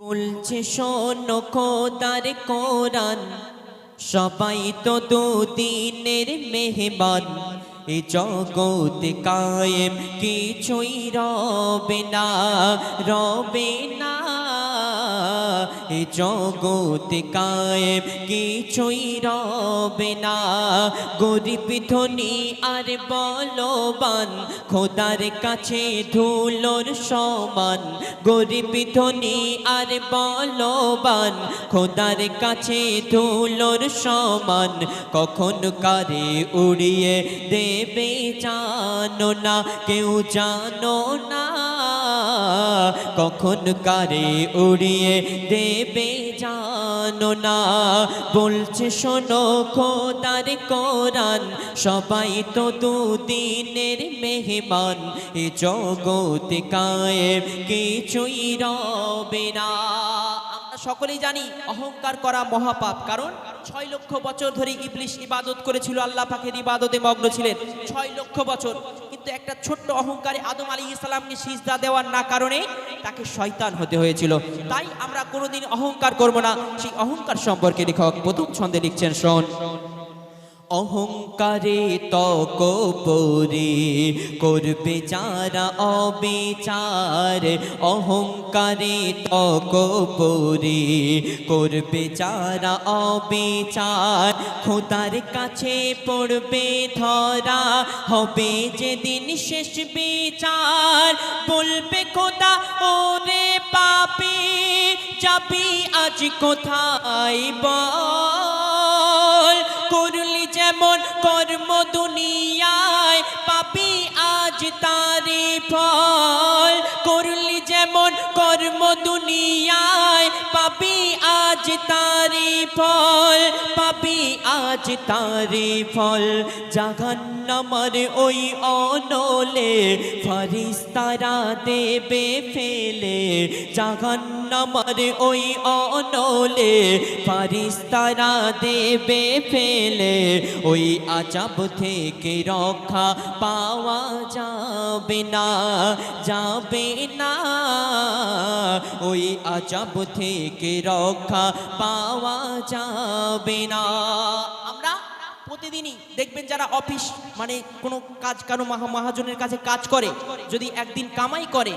বলছে, শোনো খোদার কোরআন, সবাই তো দুদিনের মেহমান। এ জগত কায়েম, কিছুই রবে না রবে না। এ জগৎ কায়েম কিছুই রবে না। গরিব ধনী আর বলবান, খোদার কাছে ধুলোর সমান। গরিব ধনী আর বলবান, খোদার কাছে ধুলোর সমান। কখন কারে উড়িয়ে দেবে জানো না, কেউ জানো না কখন কারে উড়িয়ে দেবে জানো না? বলছে, শোনো খোদার কোরআন, সবাই তো দুদিনের মেহমান, এ জগৎ কায়েম কিছুই রবে না। সকলেই জানি অহংকার করা মহাপাপ, কারণ ছয় লক্ষ বছর ধরে ইবলিশ ইবাদত করেছিল, আল্লাহ পাকের ইবাদতে মগ্ন ছিলেন। ছয় লক্ষ বছর কিন্তু একটা ছোট্ট অহংকারে আদম আলী ইসলামকে সিজদা দেওয়ার না কারণে তাকে শয়তান হতে হয়েছিল। তাই আমরা কোনোদিন অহংকার করব না। সেই অহংকার সম্পর্কে লেখক প্রথম ছন্দে লিখছেন, শোন। অহংকারে তক পরে করবে যারা অবিচার, অহংকারে তক পরে করবে যারা অবিচার। খোদার কাছে পড়বে ধরা, হবে যেদিন শেষ বিচার। বলবে, খোদা, ওরে পাপি, যাবি আজ কোথায় বল? করলি যেমন কর্ম দুনিয়ায় পাপি আজ তারি ফল। করলি যেমন কর্ম দুনিয়ায় পাপি তারে ফল, পাপি আজ তারে ফল। জাহান্নামার ওই অনলে ফারিস্তারা দেবে ফেলে। জাহান্নামার ওই অনলে ফারিস্তারা দেবে ফেলে। ওই আজাব থেকে রক্ষা পাওয়া যাবে না যাবে না। ওই আজাব থেকে রক্ষা পাওয়া যাবে না। আমরা প্রতিদিনই দেখবেন যারা অফিস মানে কোনো কাজ, কারও মাহা- মহাজনের কাছে কাজ করে, যদি একদিন কামাই করে,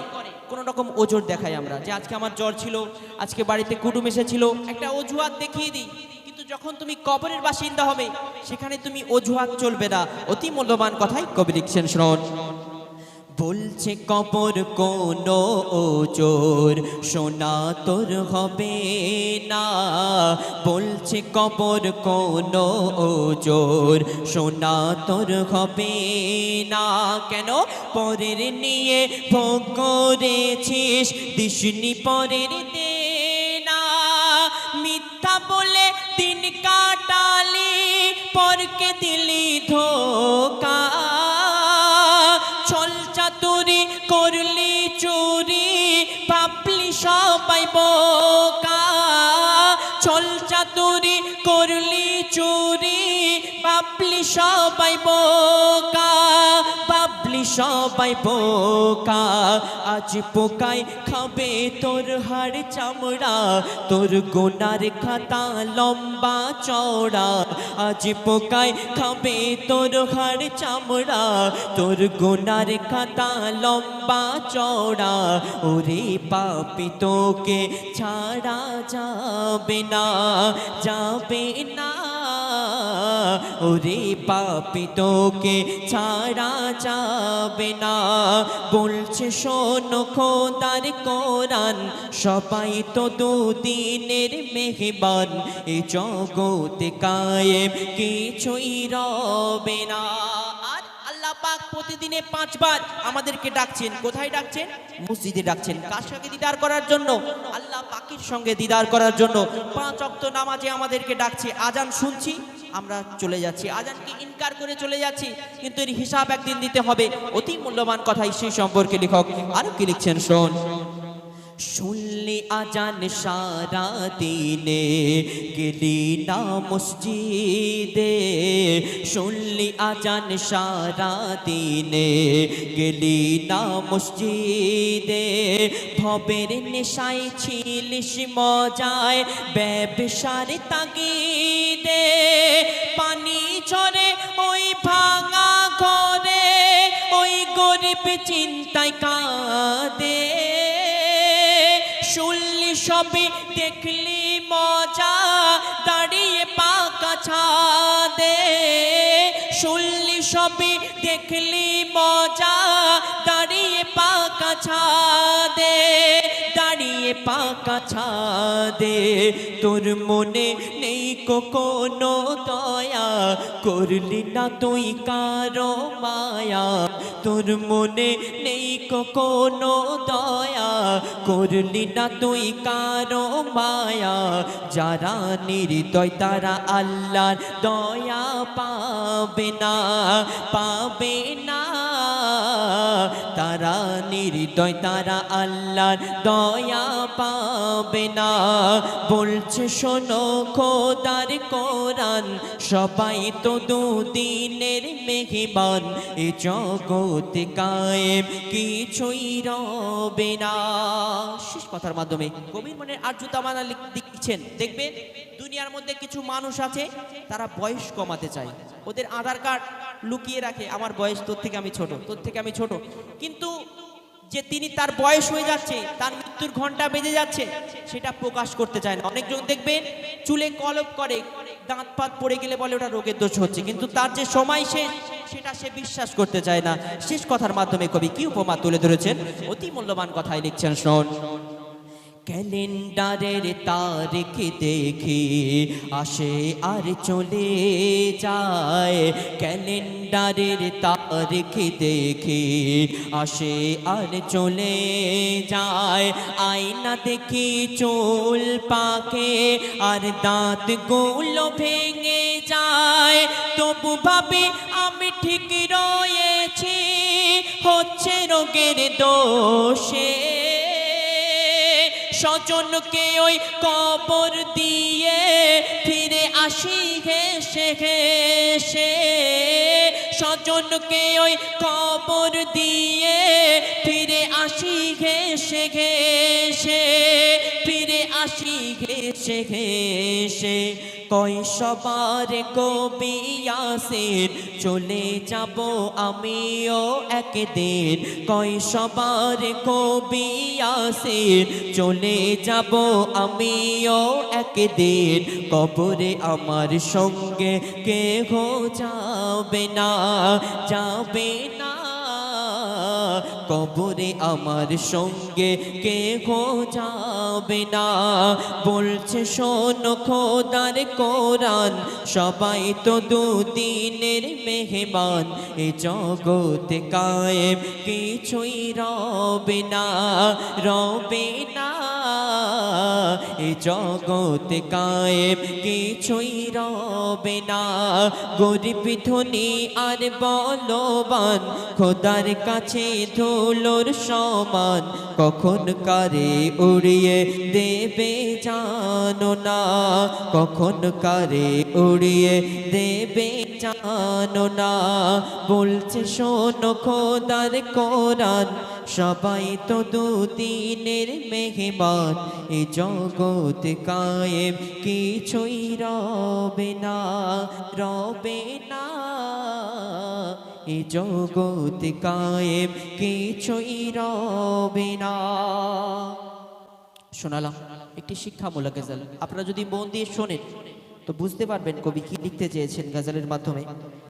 কোনো রকম ওজোর দেখাই আমরা। যে আজকে আমার জ্বর ছিল, আজকে বাড়িতে কুটুম এসেছিল, একটা অজুহাত দেখিয়ে দিই। কিন্তু যখন তুমি কবরের বাসিন্দা হবে, সেখানে তুমি অজুহাত চলবে না। অতি মূল্যবান কথাই কবি লিখছেন শ্রবণ বলছে কবর কোন ওজোর সোনা তোর হবে না। বলছে কবর কোন ওজোর সোনা তোর হবে না। কেন? পরের নিয়ে ভোগ করেছিস দিশনি পরের দে না মিথ্যা বলে দিন কাটালি, পরকে দিলি ধোকা। চাতুরি করলি চুরি পাপলি সবাই বোকা। পাপলি সবাই বোকা পাপলি সবাই বোকা। আজ পোকায় খাবে তোর হাড় চামড়া, তোর গোনার খাতা লম্বা চওড়া। আজ পোকায় খাবে তোর হাড় চামড়া, তোর গোনার খাতা লম্বা চওড়া। ওরে পাপি, তোকে ছাড়া যাবে না যাবে না। ওরে পাপি তোকে ছাড়া যাবে না। বলছে, শোনো খোদার কোরআন, সবাই তো দুদিনের মেহমান, এ জগতে কায়েম, কিছুই রবে না। পাক প্রতিদিনে পাঁচবার আমাদেরকে ডাকছেন। কোথায় ডাকছেন? মসজিদে ডাকছেন। কার সঙ্গে দিদার করার জন্য? আল্লাহ পাকের সঙ্গে দিদার করার জন্য। পাঁচ অক্ত নামাজে আমাদেরকে ডাকছে। আজান শুনছি। আমরা চলে যাচ্ছি। আজানকে ইনকার করে চলে যাচ্ছি। কিন্তু এর হিসাব একদিন দিতে হবে। অতি মূল্যবান কথা সেই সম্পর্কে লেখক আরও কি লিখছেন? শোন। শুনলি আজান সারা দিনে গেলি না মসজিদে। শুনলি আজান সারা দিনে, গেলি না মসজিদে। ভবের নেশায় ছিলিস মজায় ব্যবসার তাগিদে। পানি ঝরে ওই ভাঙা ঘরে, ওই গরিব চিন্তায় কাঁদে। শুনলি সবে দেখলি মজা, দাঁড়িয়ে পাকা ছাদে শুনলি সবই, দেখলি মজা। দাঁড়িয়ে পাকা ছাদে, দাঁড়িয়ে পাকা ছাদে। তোর মনে নেই কোনো দয়া, করলি না তুই কারও মায়া। তোর মনে নেই কোনো দয়া। করলি না তুই কারও মায়া। যারা নির্দয়, তারা আল্লাহর দয়া পাবে না পাবে না। তারা নির্দয়, তারা আল্লাহর দয়া পাবে না। বলছে, শোনো খোদার কোরআন, সবাই তো দুদিনের মেহমান এ জগৎ কায়েম কিছুই রবে না। শেষ কথার মাধ্যমে কবির মনের আর্যতামানা লিখছেন দেখবেন দুনিয়ার মধ্যে কিছু মানুষ আছে, তারা বয়স কমাতে চায়। ওদের আধার কার্ড লুকিয়ে রাখে, আমার বয়স, তোর থেকে আমি ছোট, তোর থেকে আমি ছোট। কিন্তু যে তিনি তার বয়স হয়ে যাচ্ছে, তার মৃত্যুর ঘণ্টা বেজে যাচ্ছে, সেটা প্রকাশ করতে চায় না। অনেকজন দেখবেন চুলে কলপ করে, দাঁত পাত পড়ে গেলে বলে ওটা রোগের দোষ হচ্ছে। কিন্তু তার যে সময় শেষ সেটা সে বিশ্বাস করতে চায় না। শেষ কথার মাধ্যমে কবি কি উপমা তুলে ধরেছেন? অতি মূল্যবান কথাই লিখছেন শোন। ক্যালেন্ডারের তারিখ দেখে, আসে আর চলে যায়। ক্যালেন্ডারের তারিখ দেখে, আসে আর চলে যায়। আয়না দেখি চুল পাকে, আর দাঁতগুলো ভেঙে যায়। তবু ভাবে আমি ঠিক রয়েছি, হচ্ছে রোগের দোষে। স্বজনকে ওই কবর দিয়ে ফিরে আসি ঘেসে ঘেসে স্বজনকে ওই কবর দিয়ে ফিরে আসি ঘেসে ঘেসে ফিরে আসি ঘেসে ঘেসে কই সবার কবি আসেন চলে যাব আমিও একদিন। কই সবার কবি আসেন চলে যাব আমিও একদিন। কবরে আমার সঙ্গে কেহ যাবে না যাবে না। কবরে আমার সঙ্গে কে যাবে না। বলছে, শোন খোদার কোরআন, সবাই তো দুদিনের মেহমান, এ জগতে কায়েম কিছুই রবে না। রবে না এ জগতে কায়েম, কিছুই রবে না। গরিব ধনী আর বলবান, খোদার কাছে ধুলোর সমান। কখন কারে উড়িয়ে দেবে জানো না? কখন কারে উড়িয়ে দেবে জানো না? বলছে শোনো খোদার কোরআন সবাই তো দুদিনের মেহমান এ জগৎ কায়েম, কিছুই রবে না রবে না। এ জগৎ কায়েম, কিছুই রবে না। শোনালাম একটি শিক্ষামূলক গজল। আপনারা যদি মন দিয়ে শোনেন, তো বুঝতে পারবেন কবি কি লিখতে চেয়েছেন গজলের মাধ্যমে।